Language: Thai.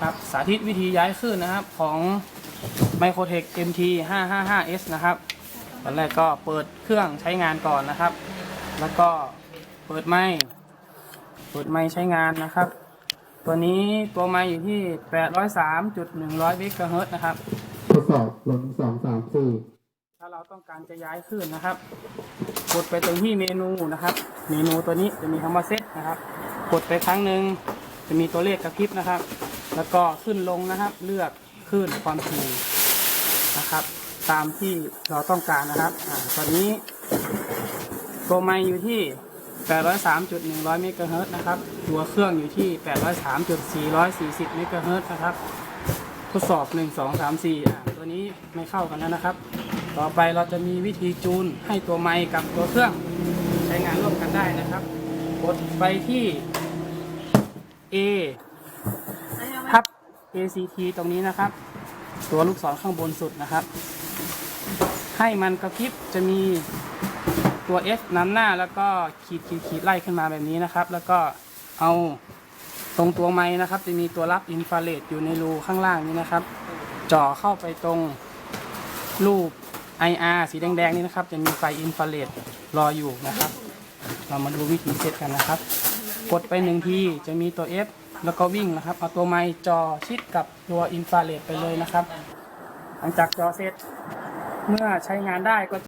ครับสาธิตวิธีย้ายคลื่นนะครับของ Microtech MT 555S นะครับตอนแรกก็เปิดเครื่องใช้งานก่อนนะครับ แล้วก็เปิดไม้เปิดไม้ใช้งานนะครับ ตัวนี้ตัวไม้อยู่ที่ 803.100เมกะเฮิรตซ์นะครับทดสอบลงสองสามสี่ถ้าเราต้องการจะย้ายคลื่นนะครับ กดไปตรงที่เมนูนะครับ เมนูตัวนี้จะมีคำว่าเซตนะครับ กดไปครั้งหนึ่ง จะมีตัวเลขกระพริบนะครับ แล้วก็ขึ้นลงนะครับ เลือกคลื่นความถี่นะครับ ตามที่เราต้องการนะครับอตอนนี้ตัวไมค์อยู่ที่ 803.100เมกะเฮิรตนะครับ ตัวเครื่องอยู่ที่ 803.440เมกะเฮิรตนะครับ ทดสอบ 1 2 3 4อ่าตัวนี้ไม่เข้ากันแล้วนะครับ ต่อไปเราจะมีวิธีจูนให้ตัวไมค์กับตัวเครื่องใช้งานร่วมกันได้นะครับ กดไปที่ A ทับ ACT ตรงนี้นะครับ ตัวลูกศรข้างบนสุดนะครับ ให้มันกระพริบจะมีตัว S นำหน้าแล้วก็ขีดขีดขีดไล่ขึ้นมาแบบนี้นะครับ แล้วก็เอาตรงตัวไม้นะครับ จะมีตัวรับอินฟราเรดอยู่ในรูข้างล่างนี้นะครับจ่อเข้าไปตรงรูป IR สีแดงๆ นี่นะครับ จะมีไฟอินฟราเรดรออยู่นะครับ เรามาดูวิธีเซตกันนะครับ กดไปหนึ่งทีจะมีตัว F แล้วก็วิ่งนะครับ เอาตัวไม้จอชิดกับตัวอินฟราเรดไปเลยนะครับ หลังจากจอเสร็จเมื่อใช้งานได้ก็